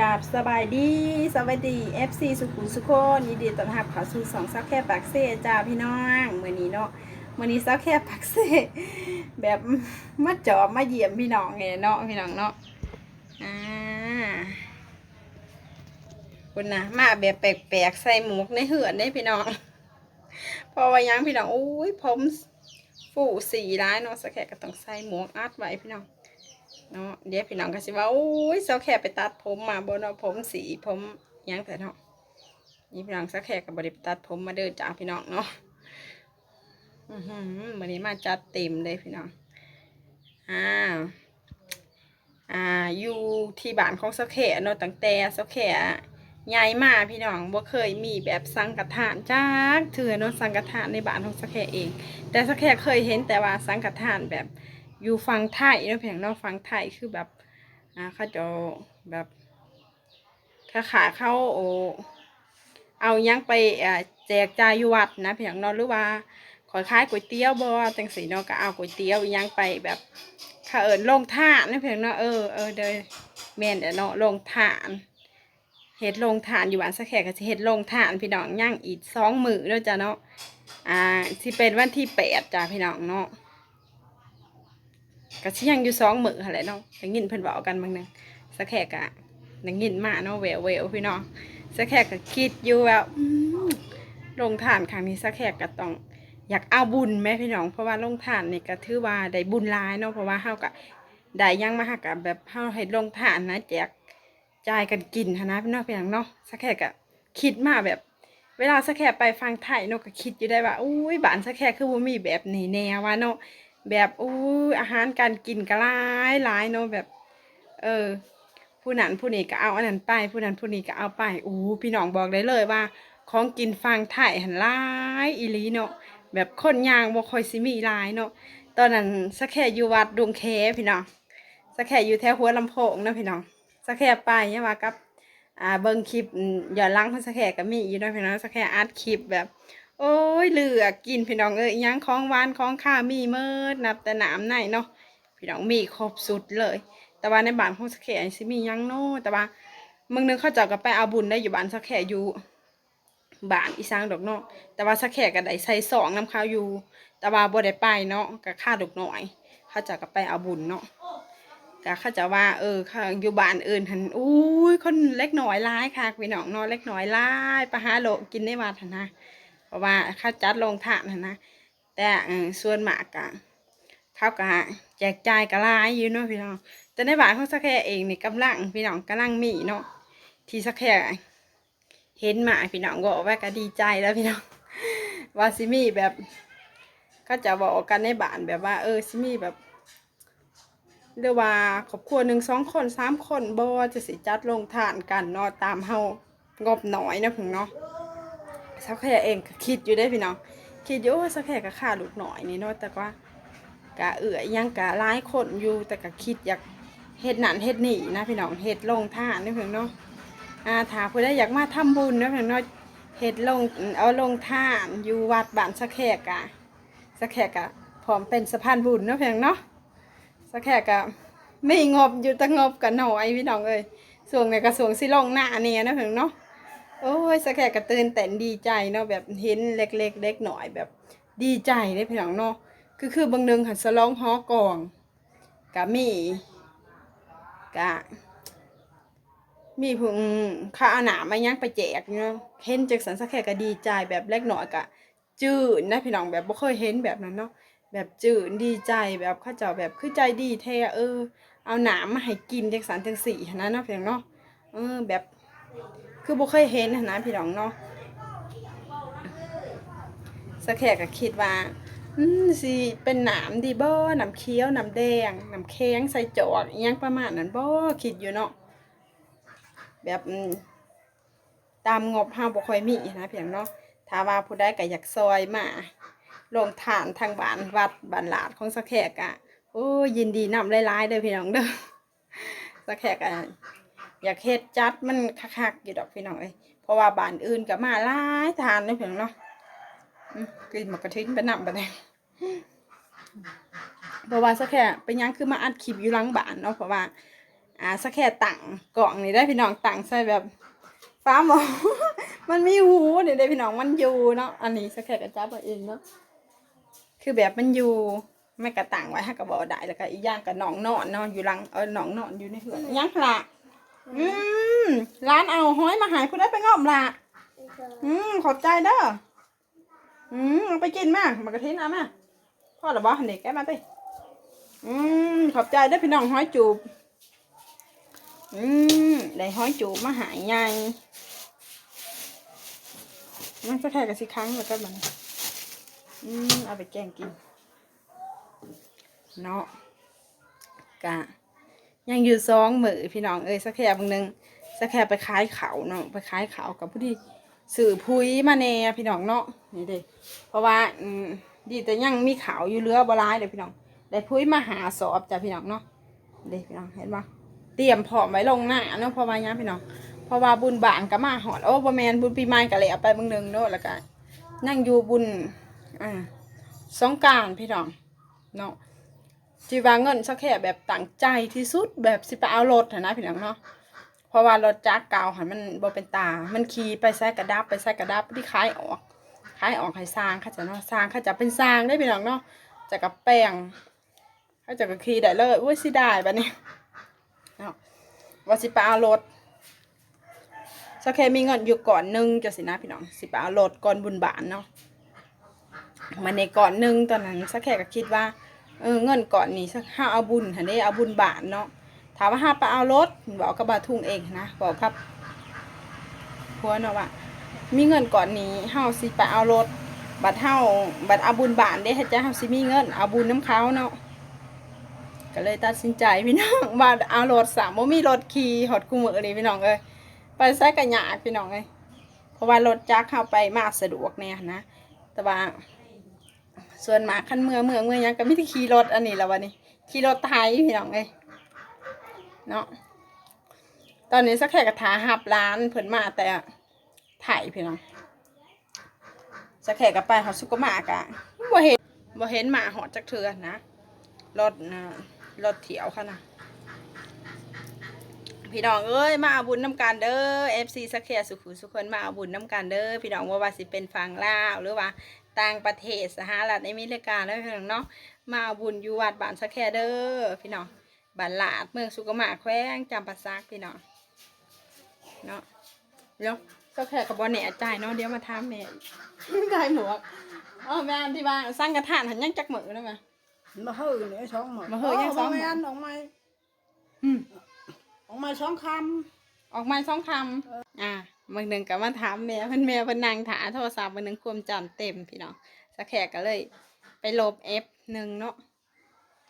กับสบายดีสวัสดี FC สุขุมสุโคนยินดีต้อนรับเข้าสู่สองซักแค่ปากเซ่จ้าพี่น้องเมื้อนี้เนาะเมื้อนี้ซักแค่ปากเซ่แบบมาจอบมาเยี่ยมพี่น้องไงเนาะพี่น้องเนาะอ่าคุณนะมาแบบแปลกๆใส่หมวกในเหือนได้พี่น้องพอว่ายังพี่น้องอุ้ยผมฟูสีร้ายเนาะสักแค่ก็ต้องใส่หมวกอัดไว้พี่น้อง เนาะเดี๋ยวพี่น้องก็สิว่าโอ้ยเสาแขกไปตัดผมมาบนเนาผมสีผมยังแต่เนาะนี่พี่น้องเสาแขกกับบริบตัดผมมาเดินจ้าพี่น้องเนาะอือหือวันนี้มาจัดเต็มเลยพี่น้องอ่าอ่าอยู่ที่บ้านของเสาแขกเนาะตั้งแต่เสาแขกใหญ่มาพี่น้องบ่เคยมีแบบสังกทานจักเถื่อนสังกทานในบ้านของสาแขกเอง แต่สาแขกเคยเห็นแต่ว่าสังกทานแบบ อยู่ฟังไทยนะเพียงนาะฟังไทยคือแบบอ่าเขาจะแบบถ้าขาเข้าโอเอายังไปแจกจ่ายอยู่วัดนะเพียงนาะหรือว่าขอยขายก๋วยเตี๋ยวบ่จังสีนาะก็เอาก๋วยเตี๋ยวยังไปแบบข้าเอิญลงท่านนะเพียงนาะเออเออเดยแม่นเดี๋ยวเนาะลงทานเฮ็ดลงทานอยู่บ้านสักแขกก็สิเฮ็ดลงทานพี่น้องย่างอีกสองมือเนาะจ้ะเนาะ อ่าที่เป็นวันที่แปดจ้ะพี่น้องเนาะ ก็ชิยังอยู่สองมืออะไรเนาะได้ยินเพิ่นบอกกันบางนึงสักแขกอะได้ยินมาเนาะแหววแหววพี่น้องสักแขกก็คิดอยู่แบบลงทานครั้งนี้สักแขกก็ต้องอยากเอาบุญแม่พี่น้อง เพราะว่าลงทานนี่ก็ถือว่าได้บุญหลายเนาะเพราะว่าเฮาก็ได้ยังมาหักกับแบบเฮาให้ลงทานนะแจกจ่ายกันกินนะพี่น้องพี่น้องเนาะสักแขกก็คิดมาแบบเวลาสักแขกไปฟังไทยเนาะก็คิดอยู่ได้ว่าอุ้ยบ้านสักแขกคือบ่มีแบบนี้แน่ว่าเนาะ แบบอู้อาหารการกินก็หลายหลายเนาะแบบ เออ ผู้นั้นผู้นี้ก็เอาอันนั้นไป ผู้นั้นผู้นี้ก็เอาไปอู้พี่น้องบอกได้เลยว่า ของกินฟังไทยหันหลายอีหลีเนาะแบบคนยางบ่ค่อยสิมีหลายเนาะตอนนั้นสักแค่อยู่วัดดวงแคพี่น้องสักแค่อยู่แถวหัวลำโพงนะพี่น้องสักแค่ไปเนี่ยว่ากับอ่าเบิ่งคลิปอืมย้อนหลังของสักแค่ก็มีอยู่เนาะพี่น้องสักแค่อัดคลิปแบบ โอ้ยเหลือกินพี่น้องเอ้ยอิหยังของหวานของข้ามีเมิดนับแต่หน้ำในเนาะพี่น้องมีครบสุดเลย แต่ว่าในบ้านของสแขสิมียังโน่แต่ว่ามึงนึงเข้าเจ้าก็ไปเอาบุญได้อยู่บ้านสแขอยู่บ้านอีสานดอกเนาะแต่ว่าสแขก็ได้ใส่สองน้ำข้าวอยู่ แต่ว่าบ่ได้ไปเนาะก็ค่าดอกหน่อยเข้าเจ้าก็ไปเอาบุญเนาะก็เข้าเจะว่าเออเขาอยู่บ้านอื่นหันอุ้ยคนเล็กน้อยร้ายค่ะพี่น้องเนาะเล็กน้อยร้ายไปหาโลกินในวัดหั้นนะ ราะว่าเขาจัดลงทานนะแต่ส่วนมากกะเขากะแจกจ่ายกะลายอยู่เนาะพี่น้องแต่ในบ้านของสักแค่เองนี่กำลังพี่น้องกำลังมีเนาะที่สักแค่เห็นมาพี่น้องก็บอกว่าก็ดีใจแล้วพี่น้องว่าซิมี่แบบเขาจะบอกกันในบ้านแบบว่า เออซิมี่แบบเรียกว่าครอบครัวหนึ่งสองคนสามคนบ่จะสิจัดลงทานกันเนาะตามเฮางบน้อยนะพี่น้องเนาะ สักแค่เองก็คิดอยู่ได้พี่น้อง คิดอยู่ว่าสักแค่ก็ค่าลูกหน่อยนี่เนาะแต่ว่ากะเอื่อยยังกะร้ายคนอยู่แต่ก็คิดอยากเฮ็ดหนันเฮ็ดหนี่นะพี่น้องเฮ็ดลงท่านนี่เพียงเนาะอาถาผู้ใดอยากมาทำบุญนะเพียงเนาะเฮ็ดลงเอาลงท่านอยู่วัดบ้านสักแค่กะสักแค่กะพร้อมเป็นสะพานบุญนะเพียงเนาะสักแค่กะไม่งบอยู่แต่งบกันหน่อยพี่น้องเอ้ยส่วนในกระทรวงสิลงหน้าเนี่ยนะเพียงเนาะ โอ้ยสแกกระตื่นแต่นดีใจเนาะแบบเห็นเล็กๆเล็กหน่อยแบบดีใจได้พี่น้องเนาะคือคือบางนึงหันสลองฮอกองกะมีกะมีผงข้าอาหนามายังไปแจกเนาะเห็นจากสันสแกก็ดีใจแบบเล็กหน่อยกะจืดนะพี่น้องแบบบ่เคยเห็นแบบนั้นเนาะแบบจืดดีใจแบบข้าเจ้าแบบคือใจดีแท้เออ เอาหนามมาให้กินจากสันจังสี่หั้นนะเนาะพี่น้องเนาะเออแบบ คือบ่เคยเห็นนะพี่น้องเนาะสักแขกก็คิดว่าอืมสิเป็นหนามดีบ่หนามเขียวหนามแดงหนามแข็งใส่จอกอิหยังประมาณนั้นบ่คิดอยู่เนาะแบบตามงบเฮาบ่ค่อยมีนะพี่น้องเนาะถ้าว่าผู้ใดก็อยากซอยมาลงทานทางบ้านวัดบ้านลาดของสักแขกอะโอ้ยยินดีนำหลายๆเด้อพี่น้องเด้อสักแขกอะ อยากเฮ็ดจัดมันคักๆอยู่ดอกพี่น้องเอ้ยเพราะว่าบ้านอื่นก็มาหลายทานเลยเพียงเนาะกินมากระทิ้นไปนำไปเลยเพราะว่าสักแค่เป็นหยังคือมาอัดคลิปอยู่หลังบ้านเนาะเพราะว่าอ่าสักแค่ตั้งกล่องนี่ได้พี่น้องตั้งใส่แบบฟ้าหมอมันมีหูเนี่ยได้พี่น้องมันอยู่เนาะอันนี้สักแค่กระจับเอาเองเนาะคือแบบมันอยู่ไม่กระตั้งไว้ให้กระบอกได้แล้วก็อีกอย่างกับหนองนอนเนาะอยู่หลังเออหนองนอนอยู่ในเหือนยังละ อืมร้านเอาห้อยมาใหายผู้ได้ไปงอมละอืมขอบใจเด้ออืมเอาไปกินมากมากระเทนเอามาพ่อหรือบ่เด็กแกมาติอืมขอบใจเด้อพี่น้องห้อยจูบอืมได้ห้อยจูบมาหายไงมันก็แค่กับสิครั้งแล้วก็มันอืมเอาไปแกงกิน เนาะกะ ยังอยู่ซองมือพี่น้องเอ้ยสักแค่บางนึงสักแค่ไปขายเขาเนาะไปขายเขากับผู้ที่สื่อพุยมาแน่พี่น้องเนาะนี่เด้เพราะว่าอืมดีแต่ยังมีเขาอยู่เรือบร้ายเลยพี่น้องได้พุยมาหาสอบจ้ะพี่น้องเนาะเด้พี่น้องเห็นปะเตรียมพร้อมไว้ลงหน้าเนาะเพราะว่ายังพี่น้องเพราะว่าบุญบานก็มาหอดโอ้บ่แมนบุญปีใหม่ก็เลยเอาไปบางนึงเนาะแล้วก็นั่งอยู่บุญอ่าสงการพี่น้องเนาะ จีว่าเงินสักแค่แบบตั้งใจที่สุดแบบสิไปเอารถนนะพี่น้องเนาะเพราะว่ารถจักรเก่าหันมันบ่เป็นตา มันขี่ไปใส่กระดับไปใส่กระดับที่ขายออกขายออกให้สร้างเขาจะเนาะสร้างเขาจะเป็นสร้างได้พี่น้องเนาะจะกับแป้งเขาจะกับขี่ได้เลยอุ้ยสิได้บัดนี้เนาะว่าสิไปเอารถสักแค่มีเงินอยู่ก่อนหนึงจะสินะพี่น้องสิไปเอารถก่อนบุญบานเนาะมาในก่อนหนึงตอนนั้นสักแค่ก็คิดว่า เออเงินก่อนนี่สักห้าเอาบุญหันนี้เอาบุญบาทเนาะถามว่าห้าไปเอารถบอกกับบาทุ่งเองนะบอกครับพัวเนาะว่ามีเงินก่อนนี้เฮาสิไปเอารถ บัตรเฮาบัตรเอาบุญบาทได้ให้จ้าเฮาสิมีเงินเอาบุญน้ำเขาเนาะก็เลยตัดสินใจพี่น้องว่าเอารถสามว่ามีรถขี่หอดกูมือเลยพี่น้องเอ้ยไปใส่กระหยาพี่น้องเอ้ยเพราะว่ารถจักรเข้าไปมาสะดวกเนี่ยนะ แต่ว่า ส่วนหมาขั้นเมือเมือเมือยังก็ไม่ได้ขี่รถอันนี้แล้ววันนี้ขี่รถไทยพี่น้องเอ้ยเนาะตอนนี้สักแค่กระถาหับร้านเพิ่นมาแต่ไทยพี่น้องสักแค่กับไปเขาสุกมากะบ่เห็นบ่เห็นหมาหอดจักเทือนะรถนะรถเถียวค่ะนะพี่น้องเอ้ยมาเอาบุญน้ำกันเด้อ FC สักแค่สุขุสุขคนมาเอาบุญน้ำกันเด้อพี่น้องว่าว่าสิเป็นฟังลาวหรือว่า ต่างประเทศสหรัฐอเมริกาแล้วพี่น้องเนาะมาเอาบุญอยู่วัดบ้านสะแคเด้อพี่น้องบ้านลาดเมืองสุกมาแขวงจำปาซักพี่น้องเนาะเดี๋ยวสะแคกับบอแหน่ใจเนาะเดี๋ยวมาถามแม่ได้หมวกอ๋อแม่อันที่ว่าสร้างกระถานหันยังจักมือได้ไหมมาเฮ้ยเนี่ยสองหมดมาเฮ้ยยังสองหมดแม่นออกมาอืมออกมาสองคออกมาสองคำอ่า บางหนึ่งก็มาถามแม่เพิ่นแม่เพิ่นนั่งถาโทรศัพท์บางหนึ่งความจำเต็มพี่น้องสะแคก็เลย ไปลบเอฟหนึ่งเนาะ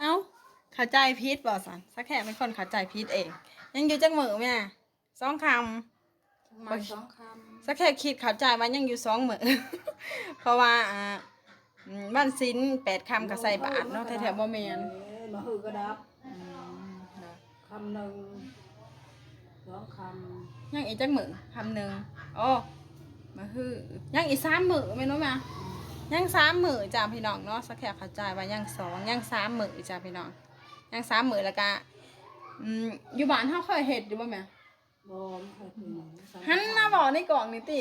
เอ้าเข้าใจพีทบอกสันสักแค่เป็นคนเข้าใจพีทเอง ยังอยู่จักมือแม่สองคำมาสองคำสักแค่คิดเข้าใจว่ายังอยู่สองมือเพราะว่าอ่าอืมบ้านซินแปดคำก็ใส่บาทเนาะแถวๆบ่แมนเอ้ยมาเฮ้ยก็ดับอืมเนาะคำหนึ่ง สองคยังอีกจักมือคำหนึ่งโอ้มาฮือยังอีกสามมือไม่รู้มายังสามมือจ้าพี่น้องเนาะสักแค่เข้าใจว่ายังสองยังสามมือจ้าพี่น้องยังสามมือแล้วก็อืมอยู่บ้านเฮาเคยเฮ็ดอยู่บ่แม่ำบอมเฮ็ดปีนี้สองหันมาบอกในกล่องนี่ติ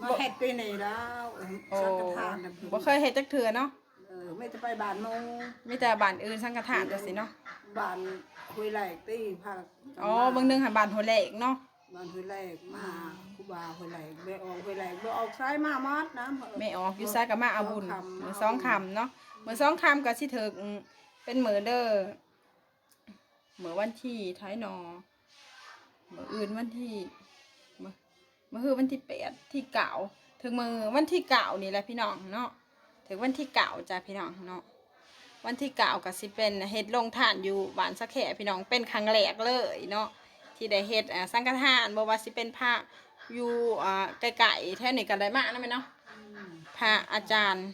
มาเฮ็ดปีนี้แล้วโอ้สังฆทานน่ะบ่เคยเฮ็ดจักเทื่อเนาะ เออไม่จะไปบ้านโมมีแต่บ้านอื่นสังฆทานจังซี่เนาะบ้านคุยแหลกตีภาคอ๋อเบิ่งหนึงหันบ้านหัวแหลกเนาะบ้านคุยแหลกมาครูบาคุยแหลกไปออกคุยแหลกไปออกซ้ายมามัดนะแม่ออกอยู่ซ้ายก็มาเอาบุญมื้อสองคำเนาะมื้อสองคำก็สิถึกอืมเป็นมื้อเด้อมื้อวันที่ท้ายนอมื้ออื่นวันที่มื้อมื้อคือวันที่แปดที่เก่าถึงมื้อวันที่เก่านี่แหละพี่น้องเนาะ ถึงวันที่เก่าจ้ะพี่น้องเนาะวันที่เก่าก็สิเป็นเฮ็ดลงทานอยู่บ้านสะแขพี่น้องเป็นครั้งแรกเลยเนาะที่ได้เฮ็ดอ่าสังฆทานบ่ว่าสิเป็นพระอยู่อ่ไกลๆแถวนี้ก็ได้มานะแม่เนาะพระอาจารย์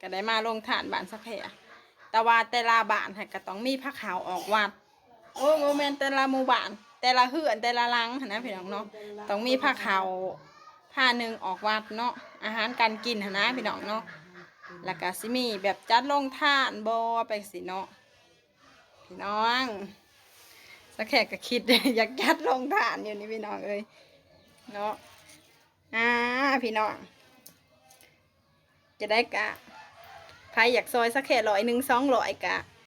ก็ได้มาลงทานบ้านสะแขแต่ว่าแต่ละบ้านก็ต้องมีพระขาวออกวัดโอ้โมเมนแต่ละหมู่บ้านแต่ละเฮือนแต่ละลังนะพี่น้องเนาะต้องมีผ้าขาวผ้าหนึ่งออกวัดเนาะอาหารการกินนะพี่น้องเนาะ แล้วก็สิมีแบบจัดลงทานบอไปสิเนาะพี่น้องสักแขกก็คิดอยากจัดลงทานอยู่นี่พี่น้องเอ้ยเนาะอ่าพี่น้องจะได้กะใครอยากซอยสักแค่ร้อยหนึ่งสองร้อยกะ